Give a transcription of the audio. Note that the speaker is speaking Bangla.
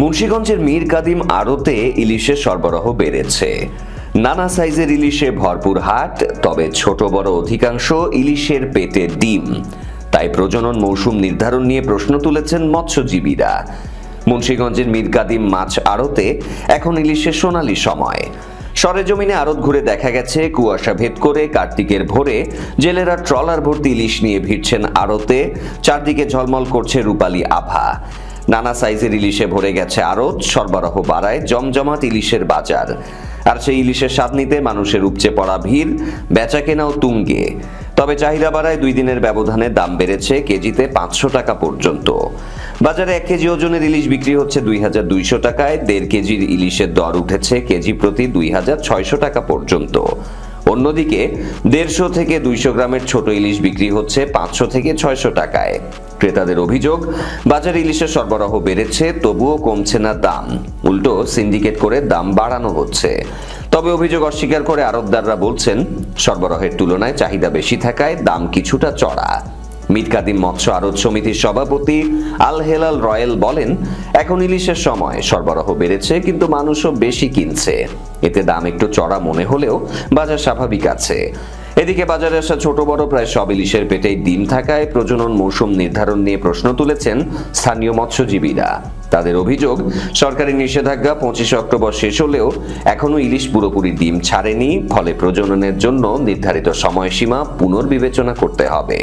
মুন্সীগঞ্জের মীর কাদিম আড়তে ইলিশের সরবরাহ বেড়েছে। নানা সাইজের ইলিশে ভরপুর হাট, তবে ছোট বড় অধিকাংশ ইলিশের পেটে ডিম। তাই প্রজনন মৌসুম নির্ধারণ নিয়ে প্রশ্ন তুলেছেন মৎস্যজীবীরা। মুন্সীগঞ্জের মীর কাদিম মাছ আড়তে এখন ইলিশের সোনালি সময়। সরেজমিনে আড়ত ঘুরে দেখা গেছে, কুয়াশা ভেদ করে কার্তিকের ভোরে জেলেরা ট্রলার ভর্তি ইলিশ নিয়ে ভিড়ছেন আড়তে। চারদিকে ঝলমল করছে রূপালী আভা। নানা সাইজের ইলিশে ভরে গেছে আড়ত, সরবরাহ বাড়ায় জমজমাট ইলিশের বাজার। আর সেই ইলিশের স্বাদ নিতে মানুষের উপচে পড়া ভিড় বেচা কেনাও তুঙ্গে। তবে চাহিদা বাড়ায় দুই দিনের ব্যবধানে দাম বেড়েছে কেজিতে পাঁচশো টাকা পর্যন্ত। বাজারে এক কেজি ওজনের ইলিশ বিক্রি হচ্ছে দুই হাজার দুইশো টাকায়, দেড় কেজির ইলিশের দর উঠেছে কেজি প্রতি দুই হাজার ছয়শো টাকা পর্যন্ত। অন্যদিকে দেড়শো থেকে দুইশো গ্রামের ছোট ইলিশ বিক্রি হচ্ছে পাঁচশো থেকে ছয়শো টাকায়। ক্রেতাদের অভিযোগ, বাজারে ইলিশের সরবরাহ বেড়েছে, তবুও কমছে না দাম। উল্টো, সিন্ডিকেট করে দাম বাড়ানো হচ্ছে। তবে অভিযোগ অস্বীকার করে আড়তদাররা বলছেন, সরবরাহের তুলনায় চাহিদা বেশি থাকায় দাম কিছুটা চড়া। মীর কাদিম মৎস্য আড়ত সমিতির সভাপতি আল হেলাল রয়েল বলেন, এখন ইলিশের সময় সরবরাহ বেড়েছে, কিন্তু মানুষও বেশি কিনছে। এতে দাম একটু চড়া মনে হলেও বাজার স্বাভাবিক আছে। এদিকে বাজারে আসা ছোট বড় প্রায় সব ইলিশের পেটেই ডিম থাকায় প্রজনন মৌসুম নির্ধারণ নিয়ে প্রশ্ন তুলেছেন স্থানীয় মৎস্যজীবীরা। তাদের অভিযোগ, সরকারি নিষেধাজ্ঞা পঁচিশে অক্টোবর শেষ হলেও এখনও ইলিশ পুরোপুরি ডিম ছাড়েনি, ফলে প্রজননের জন্য নির্ধারিত সময়সীমা পুনর্বিবেচনা করতে হবে।